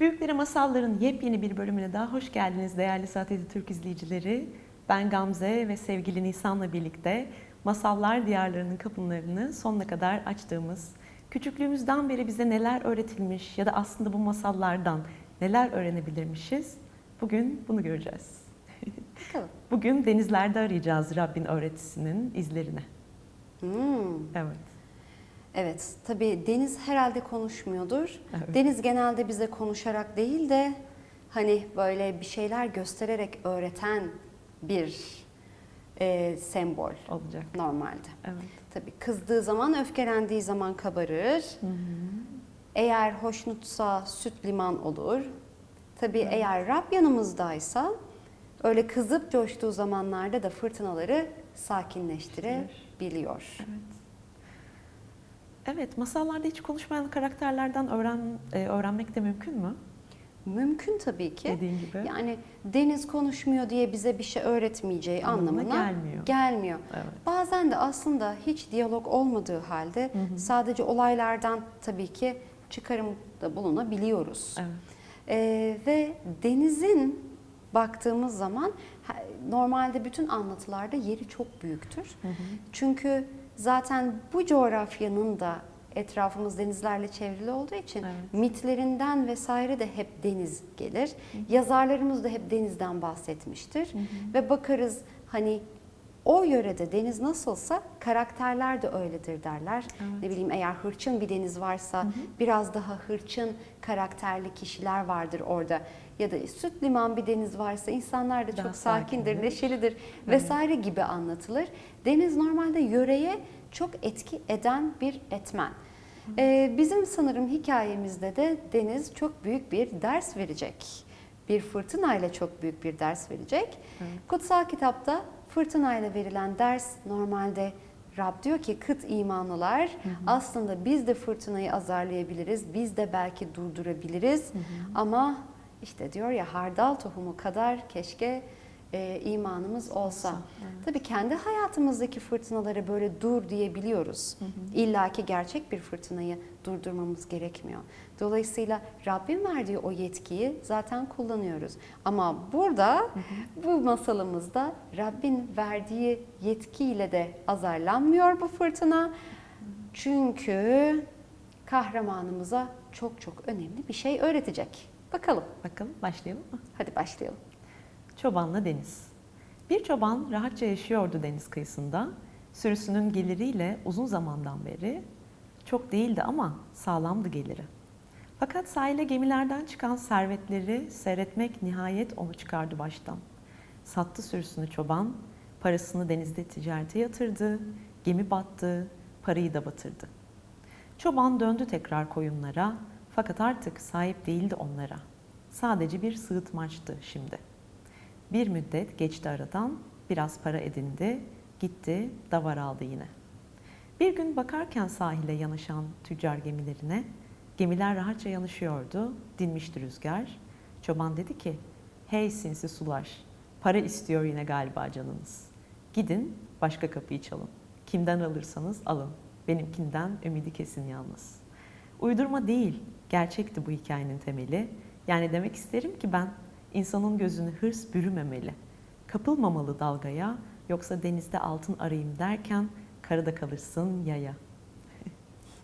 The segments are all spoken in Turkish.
Büyükleri Masalların yepyeni bir bölümüne daha hoş geldiniz değerli Saatedi Türk izleyicileri. Ben Gamze ve sevgili Nisan'la birlikte masallar diyarlarının kapılarını sonuna kadar açtığımız, küçüklüğümüzden beri bize neler öğretilmiş ya da aslında bu masallardan neler öğrenebilirmişiz, bugün bunu göreceğiz. Bakalım. Bugün denizlerde arayacağız Rabbin öğretisinin izlerini. Hmm. Evet. Evet, tabii Deniz herhalde konuşmuyordur. Evet. Deniz genelde bize konuşarak değil de hani böyle bir şeyler göstererek öğreten bir e, sembol Olacak. normalde. Evet. Tabii kızdığı zaman, öfkelendiği zaman kabarır. Eğer hoşnutsa süt liman olur. Tabii eğer Rab yanımızdaysa öyle kızıp coştuğu zamanlarda da fırtınaları sakinleştirebiliyor. Evet. Evet, masallarda hiç konuşmayan karakterlerden öğren e, öğrenmek de mümkün mü? Mümkün tabii ki. Dediğin gibi. Yani deniz konuşmuyor diye bize bir şey öğretmeyeceği Anlamına anlamına gelmiyor. gelmiyor. Evet. Bazen de aslında hiç diyalog olmadığı halde sadece olaylardan tabii ki çıkarımda bulunabiliyoruz. Evet. Ee, ve denizin baktığımız zaman normalde bütün anlatılarda yeri çok büyüktür. Çünkü zaten bu coğrafyanın da etrafımız denizlerle çevrili olduğu için Evet. mitlerinden vesaire de hep deniz gelir. Yazarlarımız da hep denizden bahsetmiştir. Ve bakarız hani o yörede deniz nasılsa karakterler de öyledir derler. Evet. Ne bileyim eğer hırçın bir deniz varsa biraz daha hırçın karakterli kişiler vardır orada. Ya da süt liman bir deniz varsa insanlar da Daha çok sakindir, sakindir. neşelidir vesaire gibi anlatılır. Deniz normalde yöreye çok etki eden bir etmen. Ee, bizim sanırım hikayemizde de deniz çok büyük bir ders verecek. Bir fırtınayla çok büyük bir ders verecek. Kutsal kitapta fırtınayla verilen ders normalde Rab diyor ki kıt imanlılar aslında biz de fırtınayı azarlayabiliriz, biz de belki durdurabiliriz ama işte diyor ya hardal tohumu kadar keşke e, imanımız olsa. Tabii kendi hayatımızdaki fırtınalara böyle dur diyebiliyoruz. İlla ki gerçek bir fırtınayı durdurmamız gerekmiyor. Dolayısıyla Rabbin verdiği o yetkiyi zaten kullanıyoruz. Ama burada bu masalımızda Rabbin verdiği yetkiyle de azarlanmıyor bu fırtına. Çünkü kahramanımıza çok çok önemli bir şey öğretecek. Bakalım. Bakalım başlayalım mı? Hadi başlayalım. Çobanla deniz. Bir çoban rahatça yaşıyordu deniz kıyısında. Sürüsünün geliriyle uzun zamandan beri çok değildi ama sağlamdı geliri. Fakat sahile gemilerden çıkan servetleri seyretmek nihayet onu çıkardı baştan. Sattı sürüsünü çoban, parasını denizde ticarete yatırdı, gemi battı, parayı da batırdı. Çoban döndü tekrar koyunlara fakat artık sahip değildi onlara. Sadece bir sığıtmaçtı şimdi. Bir müddet geçti aradan, biraz para edindi, gitti, davar aldı yine. Bir gün bakarken sahile yanaşan tüccar gemilerine, gemiler rahatça yanaşıyordu, dinmişti rüzgar. Çoban dedi ki, hey sinsi sular, para istiyor yine galiba canınız. Gidin, başka kapıyı çalın. Kimden alırsanız alın, benimkinden ümidi kesin yalnız. Uydurma değil, gerçekti bu hikayenin temeli. Yani demek isterim ki ben, insanın gözünü hırs bürümemeli. Kapılmamalı dalgaya, yoksa denizde altın arayayım derken karada kalırsın yaya.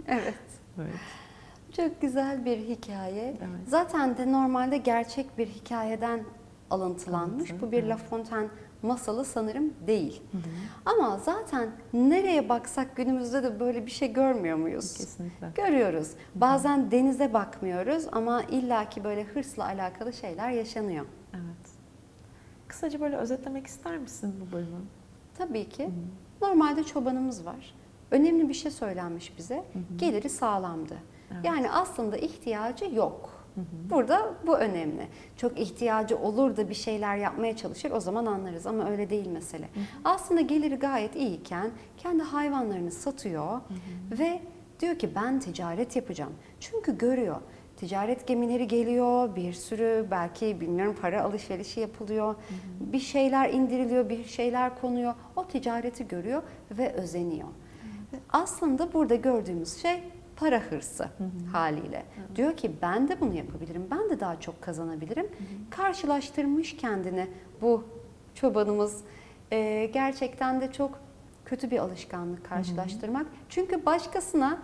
Evet. Evet. Çok güzel bir hikaye. Evet. Zaten de normalde gerçek bir hikayeden alıntılanmış. Alıntı, Bu bir evet. La Fontaine masalı sanırım değil. Ama zaten nereye baksak günümüzde de böyle bir şey görmüyor muyuz? Kesinlikle. Görüyoruz. Bazen denize bakmıyoruz ama illaki böyle hırsla alakalı şeyler yaşanıyor. Evet. Kısaca böyle özetlemek ister misin bu bölümü? Tabii ki. Normalde çobanımız var. Önemli bir şey söylenmiş bize. Geliri sağlamdı. Evet. Yani aslında ihtiyacı yok. Burada bu önemli. Çok ihtiyacı olur da bir şeyler yapmaya çalışır o zaman anlarız ama öyle değil mesele. Aslında geliri gayet iyiyken kendi hayvanlarını satıyor ve diyor ki ben ticaret yapacağım. Çünkü görüyor. Ticaret gemileri geliyor, bir sürü belki bilmiyorum para alışverişi yapılıyor. Bir şeyler indiriliyor, bir şeyler konuyor. O ticareti görüyor ve özeniyor. Aslında burada gördüğümüz şey para hırsı haliyle. Diyor ki ben de bunu yapabilirim, ben de daha çok kazanabilirim. Karşılaştırmış kendini bu çobanımız. Ee, gerçekten de çok kötü bir alışkanlık karşılaştırmak. Çünkü başkasına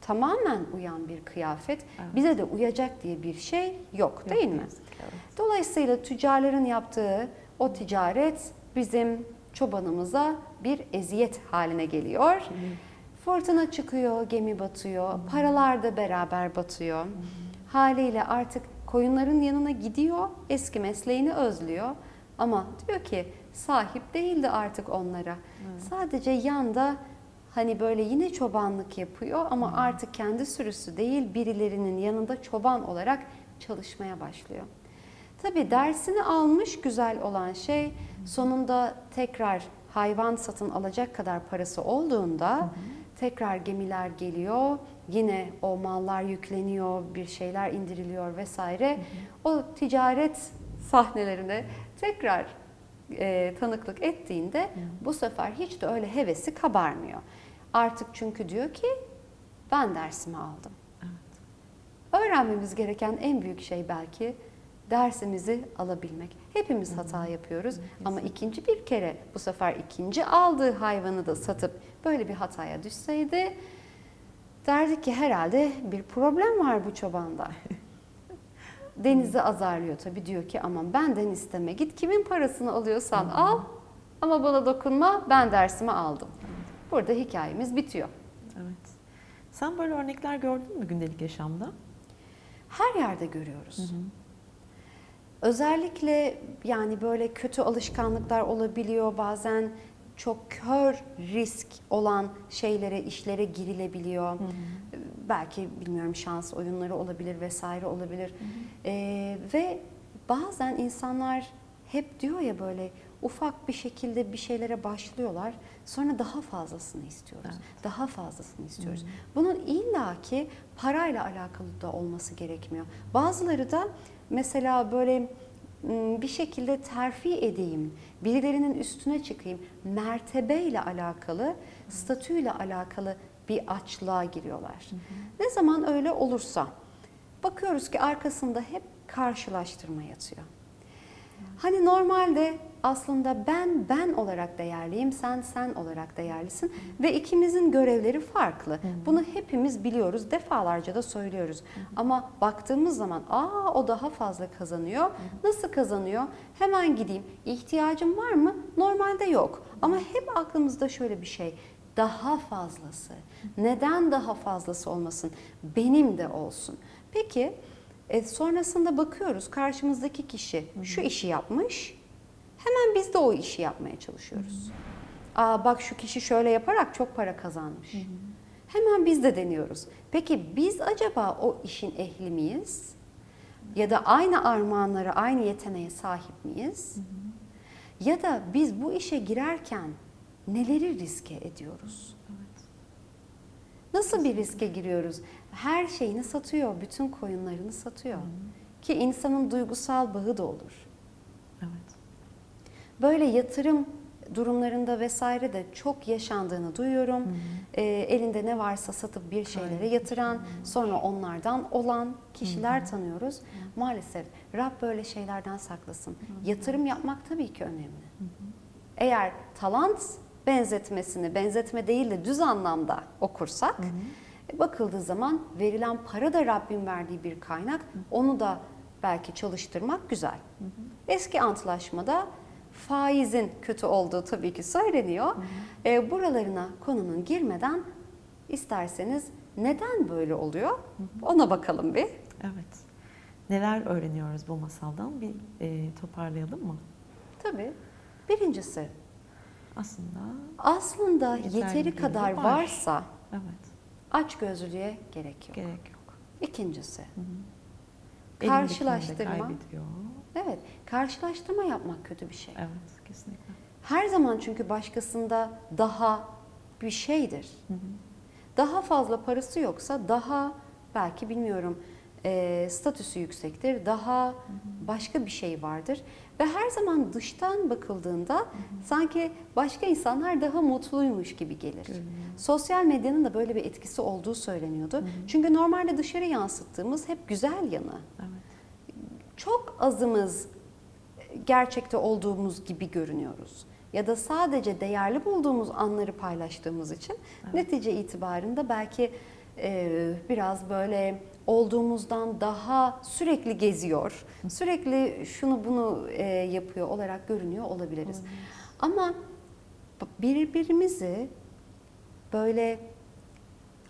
tamamen uyan bir kıyafet Evet. bize de uyacak diye bir şey yok değil mi? evet. Dolayısıyla tüccarların yaptığı o ticaret bizim çobanımıza bir eziyet haline geliyor. Fırtına çıkıyor, gemi batıyor, paralar da beraber batıyor. Haliyle artık koyunların yanına gidiyor, eski mesleğini özlüyor. Ama diyor ki sahip değildi artık onlara. Sadece yanda hani böyle yine çobanlık yapıyor ama artık kendi sürüsü değil birilerinin yanında çoban olarak çalışmaya başlıyor. Tabii dersini almış güzel olan şey sonunda tekrar hayvan satın alacak kadar parası olduğunda tekrar gemiler geliyor. Yine o mallar yükleniyor, bir şeyler indiriliyor vesaire. O ticaret sahnelerine tekrar e, tanıklık ettiğinde bu sefer hiç de öyle hevesi kabarmıyor. Artık çünkü diyor ki ben dersimi aldım. Öğrenmemiz gereken en büyük şey belki dersimizi alabilmek. Hepimiz hata yapıyoruz ama ikinci bir kere bu sefer ikinci aldığı hayvanı da satıp böyle bir hataya düşseydi derdik ki herhalde bir problem var bu çobanda. Deniz'i azarlıyor tabii diyor ki aman benden isteme git kimin parasını alıyorsan al ama bana dokunma ben dersimi aldım. Burada hikayemiz bitiyor. Evet. Sen böyle örnekler gördün mü gündelik yaşamda? Her yerde görüyoruz. Özellikle yani böyle kötü alışkanlıklar olabiliyor. Bazen çok kör risk olan şeylere, işlere girilebiliyor. Belki bilmiyorum şans oyunları olabilir vesaire olabilir. Ee, ve bazen insanlar hep diyor ya böyle ufak bir şekilde bir şeylere başlıyorlar. Sonra daha fazlasını istiyoruz. Evet. Daha fazlasını istiyoruz. Bunun illaki parayla alakalı da olması gerekmiyor. Bazıları da mesela böyle bir şekilde terfi edeyim, birilerinin üstüne çıkayım, mertebeyle alakalı, statüyle alakalı bir açlığa giriyorlar. Ne zaman öyle olursa bakıyoruz ki arkasında hep karşılaştırma yatıyor. Hani normalde aslında ben ben olarak değerliyim, sen sen olarak değerlisin ve ikimizin görevleri farklı. Bunu hepimiz biliyoruz, defalarca da söylüyoruz. Ama baktığımız zaman aa o daha fazla kazanıyor. Nasıl kazanıyor? Hemen gideyim. İhtiyacım var mı? Normalde yok. Ama hep aklımızda şöyle bir şey. Daha fazlası. Neden daha fazlası olmasın? Benim de olsun. Peki e, sonrasında bakıyoruz karşımızdaki kişi şu işi yapmış. Hemen biz de o işi yapmaya çalışıyoruz. Aa bak şu kişi şöyle yaparak çok para kazanmış. Hemen biz de deniyoruz. Peki biz acaba o işin ehli miyiz? Ya da aynı armağanlara, aynı yeteneğe sahip miyiz? Ya da biz bu işe girerken neleri riske ediyoruz? Nasıl bir riske giriyoruz? Her şeyini satıyor, bütün koyunlarını satıyor. Ki insanın duygusal bağı da olur. Evet. Böyle yatırım durumlarında vesaire de çok yaşandığını duyuyorum. Ee, elinde ne varsa satıp bir şeylere Aynen. yatıran, sonra onlardan olan kişiler tanıyoruz. Maalesef Rab böyle şeylerden saklasın. Yatırım yapmak tabii ki önemli. Eğer talant benzetmesini, benzetme değil de düz anlamda okursak, e, bakıldığı zaman verilen para da Rabbin verdiği bir kaynak. Onu da belki çalıştırmak güzel. Eski antlaşmada faizin kötü olduğu tabii ki söyleniyor. E, buralarına konunun girmeden isterseniz neden böyle oluyor ona bakalım bir. Evet. Neler öğreniyoruz bu masaldan? Bir e, toparlayalım mı? Tabii. Birincisi Aslında aslında Yeterli yeteri kadar var. varsa evet. aç gözlülüğe gerek yok. Gerek yok. İkincisi Elindekini de Karşılaştırma. kaybediyor. Evet karşılaştırma yapmak kötü bir şey. Evet, kesinlikle. Her zaman çünkü başkasında daha bir şeydir. Daha fazla parası yoksa daha belki bilmiyorum e, statüsü yüksektir, daha başka bir şey vardır. Ve her zaman dıştan bakıldığında sanki başka insanlar daha mutluymuş gibi gelir. Görünüyor. Sosyal medyanın da böyle bir etkisi olduğu söyleniyordu. Çünkü normalde dışarı yansıttığımız hep güzel yanı. Evet. Çok azımız gerçekte olduğumuz gibi görünüyoruz. Ya da sadece değerli bulduğumuz anları paylaştığımız için netice itibarında belki e, biraz böyle olduğumuzdan daha sürekli geziyor, sürekli şunu bunu e, yapıyor olarak görünüyor olabiliriz. Ama birbirimizi böyle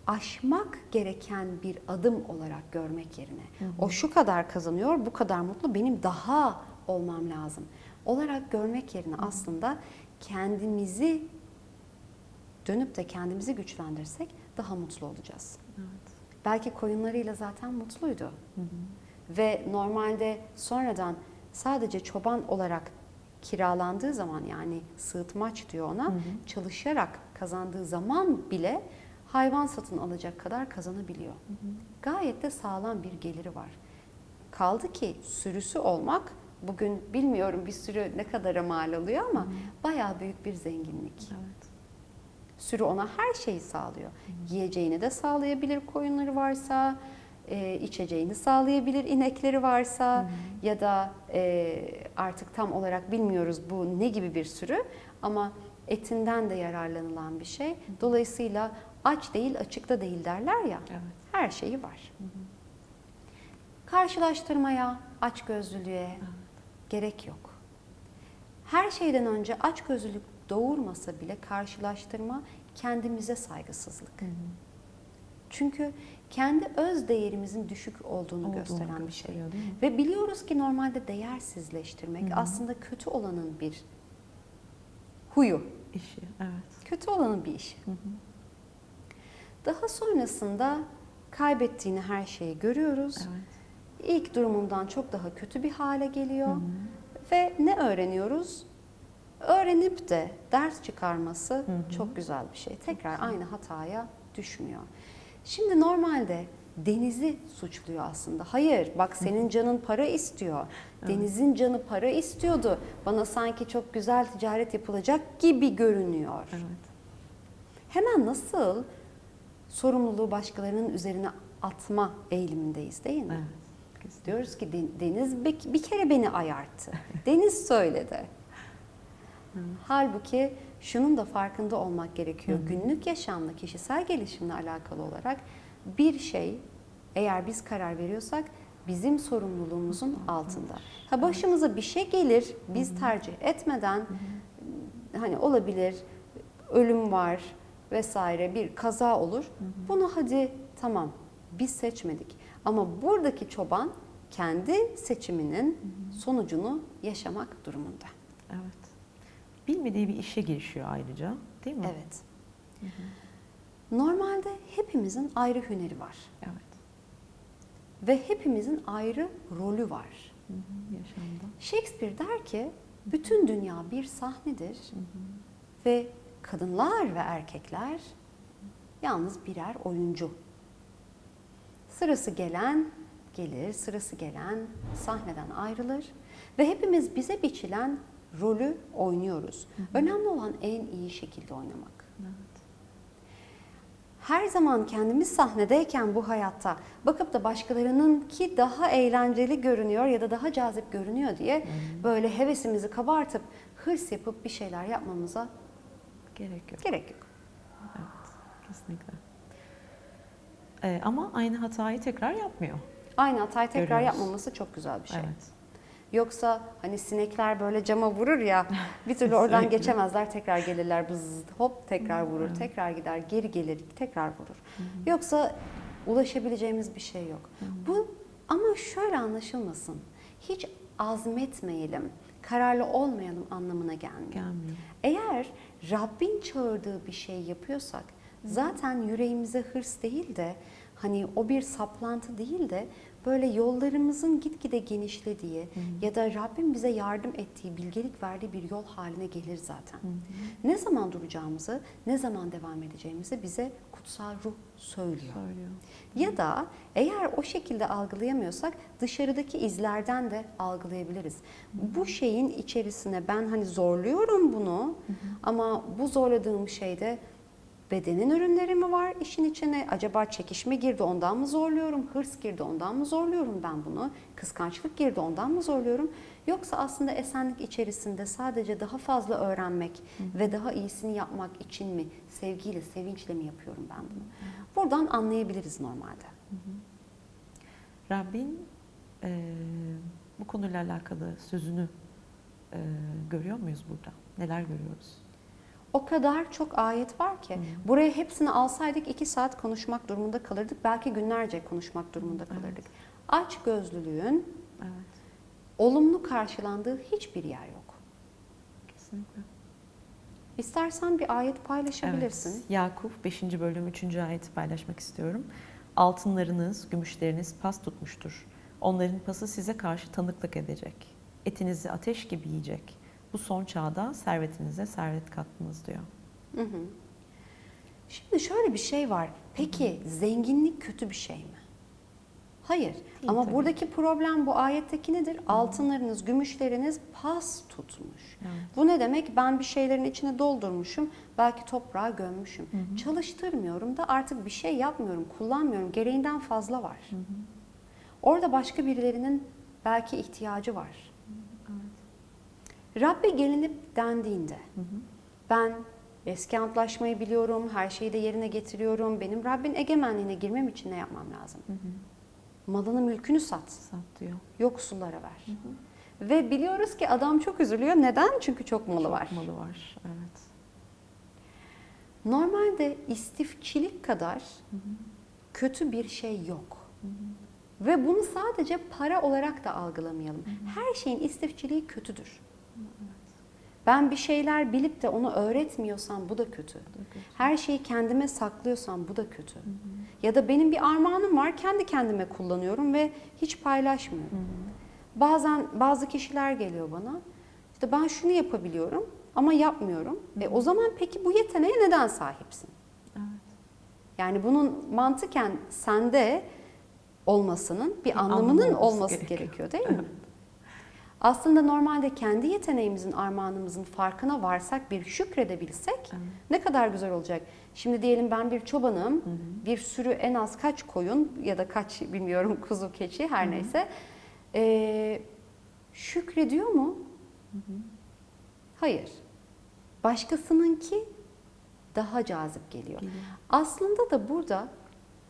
aşmak gereken bir adım olarak görmek yerine o şu kadar kazanıyor, bu kadar mutlu, benim daha olmam lazım olarak görmek yerine aslında kendimizi dönüp de kendimizi güçlendirsek daha mutlu olacağız. Evet. Belki koyunlarıyla zaten mutluydu. Hı hı. Ve normalde sonradan sadece çoban olarak kiralandığı zaman yani sığıtmaç diyor ona Hı hı. çalışarak kazandığı zaman bile hayvan satın alacak kadar kazanabiliyor. Gayet de sağlam bir geliri var. Kaldı ki sürüsü olmak bugün bilmiyorum bir sürü ne kadara mal alıyor ama bayağı büyük bir zenginlik. Evet. Sürü ona her şeyi sağlıyor. Yiyeceğini de sağlayabilir koyunları varsa, e, içeceğini sağlayabilir inekleri varsa ya da e, artık tam olarak bilmiyoruz bu ne gibi bir sürü ama etinden de yararlanılan bir şey. Dolayısıyla aç değil açıkta değil derler ya. Evet. Her şeyi var. Karşılaştırmaya, açgözlülüğe gerek yok. Her şeyden önce açgözlülük doğurmasa bile karşılaştırma kendimize saygısızlık. Hı hı. Çünkü kendi öz değerimizin düşük olduğunu, Olduğunu gösteren bir şey. Ve biliyoruz ki normalde değersizleştirmek Hı hı. aslında kötü olanın bir huyu, İşi. Evet. kötü olanın bir işi. Hı hı. Daha sonrasında kaybettiğini her şeyi görüyoruz. Evet. İlk durumundan çok daha kötü bir hale geliyor. Hı hı. Ve ne öğreniyoruz? Öğrenip de ders çıkarması Hı hı. çok güzel bir şey. Tekrar aynı hataya düşmüyor. Şimdi normalde denizi suçluyor aslında. Hayır bak senin canın para istiyor. Denizin canı para istiyordu. Bana sanki çok güzel ticaret yapılacak gibi görünüyor. Evet. Hemen nasıl sorumluluğu başkalarının üzerine atma eğilimindeyiz değil mi? Evet. Diyoruz ki "Den- Deniz bir, bir kere beni ayarttı. Deniz söyledi. Halbuki şunun da farkında olmak gerekiyor. Günlük yaşamla, kişisel gelişimle alakalı olarak bir şey eğer biz karar veriyorsak bizim sorumluluğumuzun altında. Ha başımıza bir şey gelir, biz tercih etmeden hani olabilir, ölüm var vesaire bir kaza olur. Bunu hadi tamam biz seçmedik. Ama buradaki çoban kendi seçiminin sonucunu yaşamak durumunda. Evet. Bilmediği bir işe girişiyor ayrıca, değil mi? Evet. Normalde hepimizin ayrı hüneri var Evet. ve hepimizin ayrı rolü var. Hı hı. Yaşamda. Shakespeare der ki bütün dünya bir sahnedir Hı hı. ve kadınlar ve erkekler yalnız birer oyuncu. Sırası gelen gelir, sırası gelen sahneden ayrılır ve hepimiz bize biçilen rolü oynuyoruz. Önemli olan en iyi şekilde oynamak. Evet. Her zaman kendimiz sahnedeyken bu hayatta bakıp da başkalarının ki daha eğlenceli görünüyor ya da daha cazip görünüyor diye böyle hevesimizi kabartıp hırs yapıp bir şeyler yapmamıza Gerek yok. gerek yok. Evet. Kesinlikle. Ee, ama aynı hatayı tekrar yapmıyor. Aynı hatayı tekrar Görüyoruz. yapmaması çok güzel bir şey. Evet. Yoksa hani sinekler böyle cama vurur ya bir türlü oradan geçemezler tekrar gelirler bız hop tekrar vurur Evet. tekrar gider geri gelir tekrar vurur. Yoksa ulaşabileceğimiz bir şey yok. Bu ama şöyle anlaşılmasın. Hiç azmetmeyelim, kararlı olmayalım anlamına gelmiyor. Gelmiyor. Eğer Rabbin çağırdığı bir şey yapıyorsak zaten yüreğimize hırs değil de hani o bir saplantı değil de böyle yollarımızın gitgide genişlediği ya da Rabbim bize yardım ettiği, bilgelik verdiği bir yol haline gelir zaten. Ne zaman duracağımızı, ne zaman devam edeceğimizi bize kutsal ruh söylüyor. Söylüyor. Ya da eğer o şekilde algılayamıyorsak dışarıdaki izlerden de algılayabiliriz. Bu şeyin içerisine ben hani zorluyorum bunu ama bu zorladığım şeyde bedenin ürünleri mi var işin içine? Acaba çekişme girdi ondan mı zorluyorum? Hırs girdi ondan mı zorluyorum ben bunu? Kıskançlık girdi ondan mı zorluyorum? Yoksa aslında esenlik içerisinde sadece daha fazla öğrenmek ve daha iyisini yapmak için mi? Sevgiyle, sevinçle mi yapıyorum ben bunu? Buradan anlayabiliriz normalde. Rabbin e, bu konuyla alakalı sözünü e, görüyor muyuz burada? Neler görüyoruz? O kadar çok ayet var ki buraya hepsini alsaydık iki saat konuşmak durumunda kalırdık. Belki günlerce konuşmak durumunda kalırdık. Aç gözlülüğün Evet, olumlu karşılandığı hiçbir yer yok. kesinlikle. İstersen bir ayet paylaşabilirsin. Evet, Yakup 5. bölüm 3. ayeti paylaşmak istiyorum. Altınlarınız, gümüşleriniz pas tutmuştur. Onların pası size karşı tanıklık edecek. Etinizi ateş gibi yiyecek. Bu son çağda servetinize servet kattınız diyor. Hı hı. Şimdi şöyle bir şey var. Peki zenginlik kötü bir şey mi? Hayır. Ama tabii. buradaki problem bu ayetteki nedir? Altınlarınız, gümüşleriniz pas tutmuş. Evet. Bu ne demek? Ben bir şeylerin içine doldurmuşum, belki toprağa gömmüşüm. Çalıştırmıyorum da artık bir şey yapmıyorum, kullanmıyorum. Gereğinden fazla var. Orada başka birilerinin belki ihtiyacı var. Rabbe gelinip dendiğinde ben eski antlaşmayı biliyorum, her şeyi de yerine getiriyorum. Benim Rabbin egemenliğine girmem için ne yapmam lazım? Malını mülkünü sat, Sat diyor. yoksullara ver. Ve biliyoruz ki adam çok üzülüyor. Neden? Çünkü çok malı var. Malı var. Evet. Normalde istifçilik kadar kötü bir şey yok. Ve bunu sadece para olarak da algılamayalım. Her şeyin istifçiliği kötüdür. Ben bir şeyler bilip de onu öğretmiyorsam bu da kötü. Her şeyi kendime saklıyorsam bu da kötü. Ya da benim bir armağanım var, kendi kendime kullanıyorum ve hiç paylaşmıyorum. Bazen bazı kişiler geliyor bana. İşte ben şunu yapabiliyorum ama yapmıyorum. E o zaman peki bu yeteneğe neden sahipsin? Evet. Yani bunun mantıken sende olmasının bir, Bir anlamının anlamı olması olması gerekiyor. gerekiyor değil mi? Aslında normalde kendi yeteneğimizin, armağanımızın farkına varsak, bir şükredebilsek Evet. ne kadar güzel olacak. Şimdi diyelim ben bir çobanım, bir sürü en az kaç koyun ya da kaç bilmiyorum kuzu, keçi her neyse. Ee, şükrediyor mu? Hayır. Başkasınınki daha cazip geliyor. Geliyor. Aslında da burada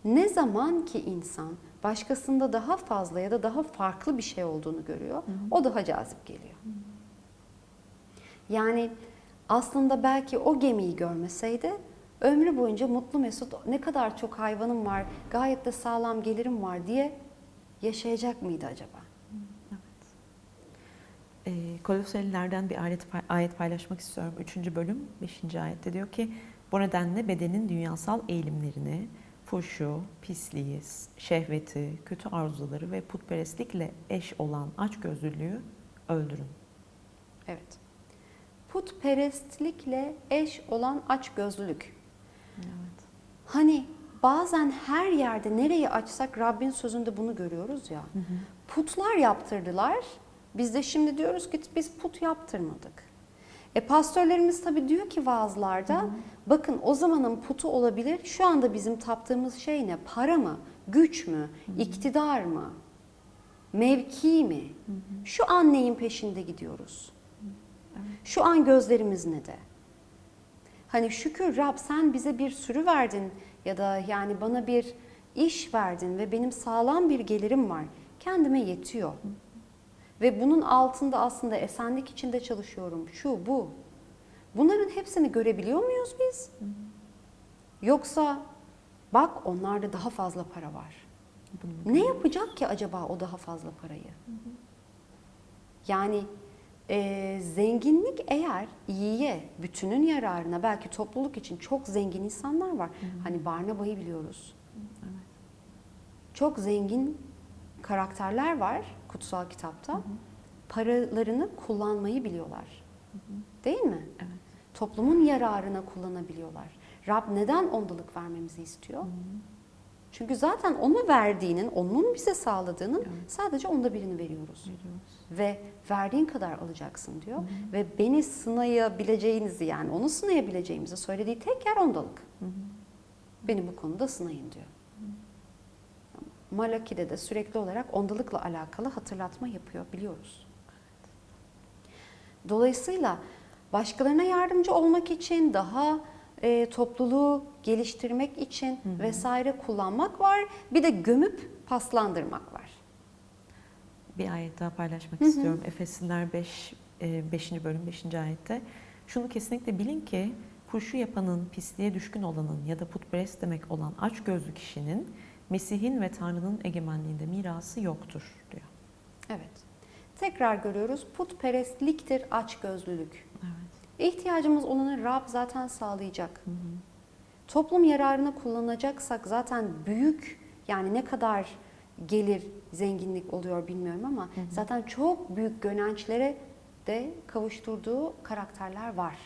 ne zaman ki insan başkasında daha fazla ya da daha farklı bir şey olduğunu görüyor, o daha cazip geliyor. Yani aslında belki o gemiyi görmeseydi ömrü boyunca mutlu mesut ne kadar çok hayvanım var, gayet de sağlam gelirim var diye yaşayacak mıydı acaba? E, Koloselilerden bir ayet, ayet paylaşmak istiyorum. 3. bölüm 5. ayette diyor ki bu nedenle bedenin dünyasal eğilimlerini, fuşu, pisliği, şehveti, kötü arzuları ve putperestlikle eş olan açgözlülüğü öldürün. Evet. Putperestlikle eş olan açgözlülük. Evet. Hani bazen her yerde nereyi açsak Rabbin sözünde bunu görüyoruz ya. Putlar yaptırdılar. Biz de şimdi diyoruz ki biz put yaptırmadık. E pastörlerimiz tabii diyor ki vaazlarda bakın o zamanın putu olabilir. Şu anda bizim taptığımız şey ne? Para mı? Güç mü? iktidar mı? Mevki mi? Şu an neyin peşinde gidiyoruz? Şu an gözlerimiz ne de? Hani şükür Rab sen bize bir sürü verdin ya da yani bana bir iş verdin ve benim sağlam bir gelirim var. Kendime yetiyor. Ve bunun altında aslında esenlik içinde çalışıyorum. Şu, bu. Bunların hepsini görebiliyor muyuz biz? Yoksa bak onlarda daha fazla para var. Ne yapacak ki acaba o daha fazla parayı? Yani e, zenginlik eğer iyiye, bütünün yararına belki topluluk için çok zengin insanlar var. Hani Barnaba'yı biliyoruz. Çok zengin karakterler var kutsal kitapta. Paralarını kullanmayı biliyorlar. Değil mi? Evet. Toplumun yararına kullanabiliyorlar. Rab neden ondalık vermemizi istiyor? Çünkü zaten onu verdiğinin, onun bize sağladığının Evet. sadece onda birini veriyoruz. Veriyoruz. Ve verdiğin kadar alacaksın diyor. Ve beni sınayabileceğinizi yani onu sınayabileceğimizi söylediği tek yer ondalık. Hı hı. Beni bu konuda sınayın diyor. Malaki'de de sürekli olarak ondalıkla alakalı hatırlatma yapıyor biliyoruz. Dolayısıyla başkalarına yardımcı olmak için, daha e, topluluğu geliştirmek için vesaire kullanmak var. Bir de gömüp paslandırmak var. Bir ayet daha paylaşmak Hı hı. istiyorum. Efesliler 5, 5. bölüm 5. ayette. Şunu kesinlikle bilin ki fuşu yapanın, pisliğe düşkün olanın ya da putperest demek olan aç gözlü kişinin Mesih'in ve Tanrı'nın egemenliğinde mirası yoktur diyor. Evet. Tekrar görüyoruz. Putperestliktir açgözlülük. Evet. İhtiyacımız olanı Rab zaten sağlayacak. Hı hı. Toplum yararına kullanacaksak zaten büyük yani ne kadar gelir, zenginlik oluyor bilmiyorum ama Hı hı. zaten çok büyük gönençlere de kavuşturduğu karakterler var.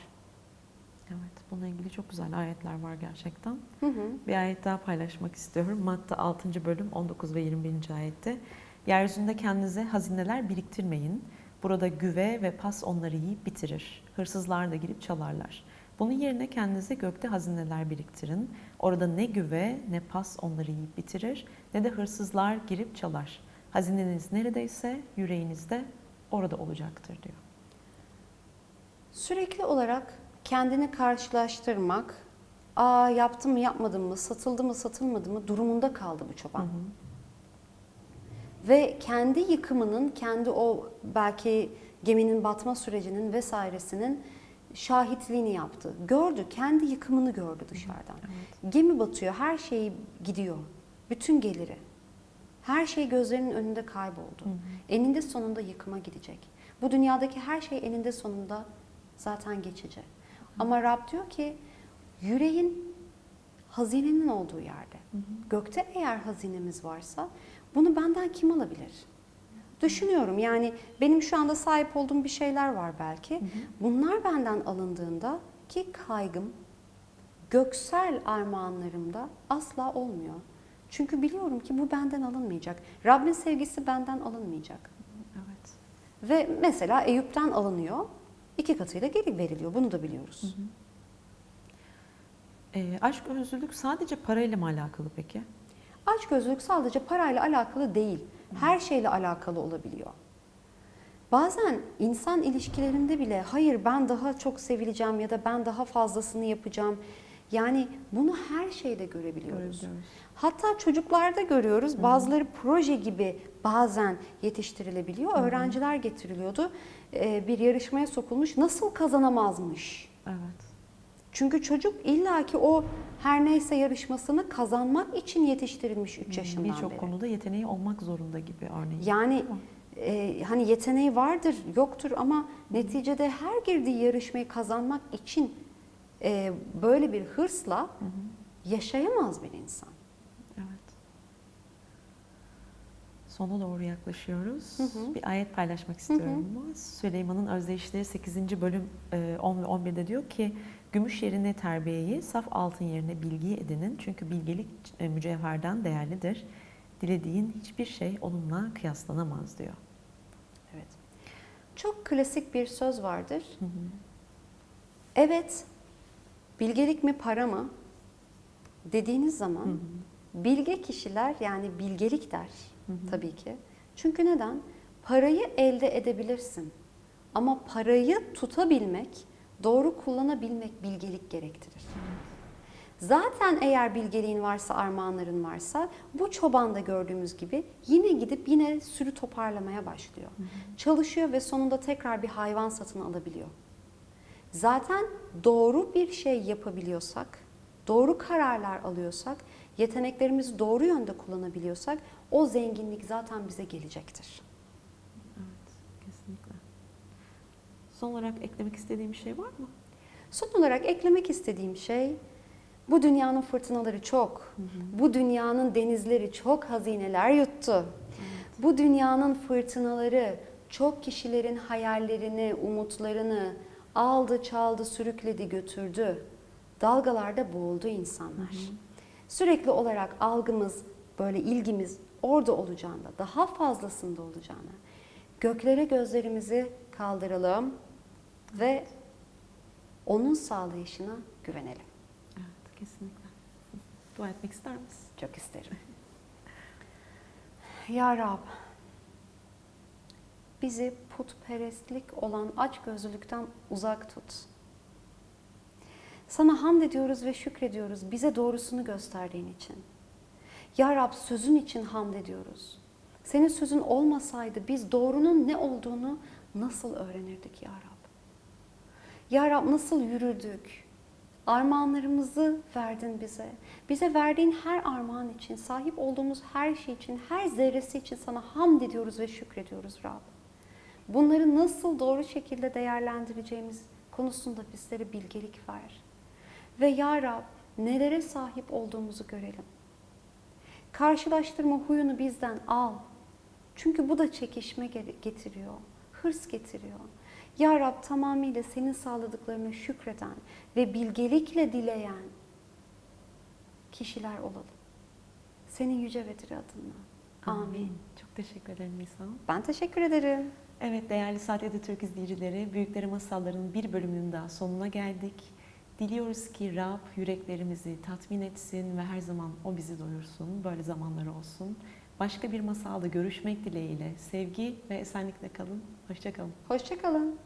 Evet, bununla ilgili çok güzel ayetler var gerçekten. Hı hı. Bir ayet daha paylaşmak istiyorum. Matta 6. bölüm 19 ve 21. ayette. Yeryüzünde kendinize hazineler biriktirmeyin. Burada güve ve pas onları yiyip bitirir. Hırsızlar da girip çalarlar. Bunun yerine kendinize gökte hazineler biriktirin. Orada ne güve ne pas onları yiyip bitirir ne de hırsızlar girip çalar. Hazineniz neredeyse yüreğinizde orada olacaktır diyor. Sürekli olarak kendini karşılaştırmak, aa yaptım mı yapmadım mı, satıldı mı satılmadı mı durumunda kaldı bu çoban. Hı hı. Ve kendi yıkımının, kendi o belki geminin batma sürecinin vesairesinin şahitliğini yaptı. Gördü, kendi yıkımını gördü dışarıdan. Evet. Gemi batıyor, her şey gidiyor. Bütün geliri. Her şey gözlerinin önünde kayboldu. Hı hı. Eninde sonunda yıkıma gidecek. Bu dünyadaki her şey eninde sonunda zaten geçici. Ama Rab diyor ki yüreğin hazinenin olduğu yerde. Hı hı. Gökte eğer hazinemiz varsa bunu benden kim alabilir? Düşünüyorum yani benim şu anda sahip olduğum bir şeyler var belki. Bunlar benden alındığında ki kaygım göksel armağanlarımda asla olmuyor. Çünkü biliyorum ki bu benden alınmayacak. Rabbin sevgisi benden alınmayacak. Evet. Ve mesela Eyüp'ten alınıyor, iki katıyla geri veriliyor. Bunu da biliyoruz. E, aşk özlülük sadece parayla mı alakalı peki? Açgözlülük sadece parayla alakalı değil, her şeyle alakalı olabiliyor. Bazen insan ilişkilerinde bile hayır ben daha çok sevileceğim ya da ben daha fazlasını yapacağım. Yani bunu her şeyde görebiliyoruz. Hatta çocuklarda görüyoruz. Bazıları proje gibi bazen yetiştirilebiliyor. Öğrenciler getiriliyordu. Ee, Bir yarışmaya sokulmuş. Nasıl kazanamazmış? Evet. Çünkü çocuk illaki o her neyse yarışmasını kazanmak için yetiştirilmiş 3 yaşından Birçok beri. konuda yeteneği olmak zorunda gibi örneğin. Yani e, hani yeteneği vardır, yoktur ama neticede her girdiği yarışmayı kazanmak için e, böyle bir hırsla Hı hı. yaşayamaz bir insan. Evet. Sona doğru yaklaşıyoruz. Hı hı. Bir ayet paylaşmak istiyorum. ama Süleyman'ın Özdeyişleri 8. bölüm e, 10 ve 11'de diyor ki Gümüş yerine terbiyeyi, saf altın yerine bilgiyi edinin. Çünkü bilgelik e, mücevherden değerlidir. Dilediğin hiçbir şey onunla kıyaslanamaz diyor. Evet. Çok klasik bir söz vardır. Hı hı. Evet, bilgelik mi para mı dediğiniz zaman Hı hı. bilge kişiler yani bilgelik der Hı hı. tabii ki. Çünkü neden? Parayı elde edebilirsin. Ama parayı tutabilmek, doğru kullanabilmek bilgelik gerektirir. Zaten eğer bilgeliğin varsa, armağanların varsa bu çobanda gördüğümüz gibi yine gidip yine sürü toparlamaya başlıyor. Çalışıyor ve sonunda tekrar bir hayvan satın alabiliyor. Zaten doğru bir şey yapabiliyorsak, doğru kararlar alıyorsak, yeteneklerimizi doğru yönde kullanabiliyorsak o zenginlik zaten bize gelecektir. Evet, kesinlikle. Son olarak eklemek istediğim bir şey var mı? Son olarak eklemek istediğim şey bu dünyanın fırtınaları çok. Bu dünyanın denizleri çok hazineler yuttu. Bu dünyanın fırtınaları çok kişilerin hayallerini, umutlarını aldı, çaldı, sürükledi, götürdü. Dalgalarda boğuldu insanlar. Sürekli olarak algımız, böyle ilgimiz orada olacağında, daha fazlasında olacağına göklere gözlerimizi kaldıralım ve onun sağlayışına güvenelim. Evet, kesinlikle. Dua etmek ister misin? Çok isterim. Ya Rab, bizi putperestlik olan açgözlülükten uzak tut. Sana hamd ediyoruz ve şükrediyoruz bize doğrusunu gösterdiğin için. Ya Rab sözün için hamd ediyoruz. Senin sözün olmasaydı biz doğrunun ne olduğunu nasıl öğrenirdik Ya Rab? Ya Rab nasıl yürürdük? Armağanlarımızı verdin bize. Bize verdiğin her armağan için, sahip olduğumuz her şey için, her zerresi için sana hamd ediyoruz ve şükrediyoruz Rab. Bunları nasıl doğru şekilde değerlendireceğimiz konusunda bizlere bilgelik ver. Ve Ya Rab nelere sahip olduğumuzu görelim. Karşılaştırma huyunu bizden al. Çünkü bu da çekişme ge- getiriyor, hırs getiriyor. Ya Rab tamamıyla senin sağladıklarına şükreden ve bilgelikle dileyen kişiler olalım. Senin yüce ve adınla. Amin. Çok teşekkür ederim Nisa. Ben teşekkür ederim. Evet değerli Saat Türk izleyicileri, Büyükleri Masalların bir bölümünün daha sonuna geldik. Diliyoruz ki Rab yüreklerimizi tatmin etsin ve her zaman O bizi doyursun, böyle zamanlar olsun. Başka bir masalda görüşmek dileğiyle sevgi ve esenlikle kalın. Hoşçakalın. Hoşçakalın.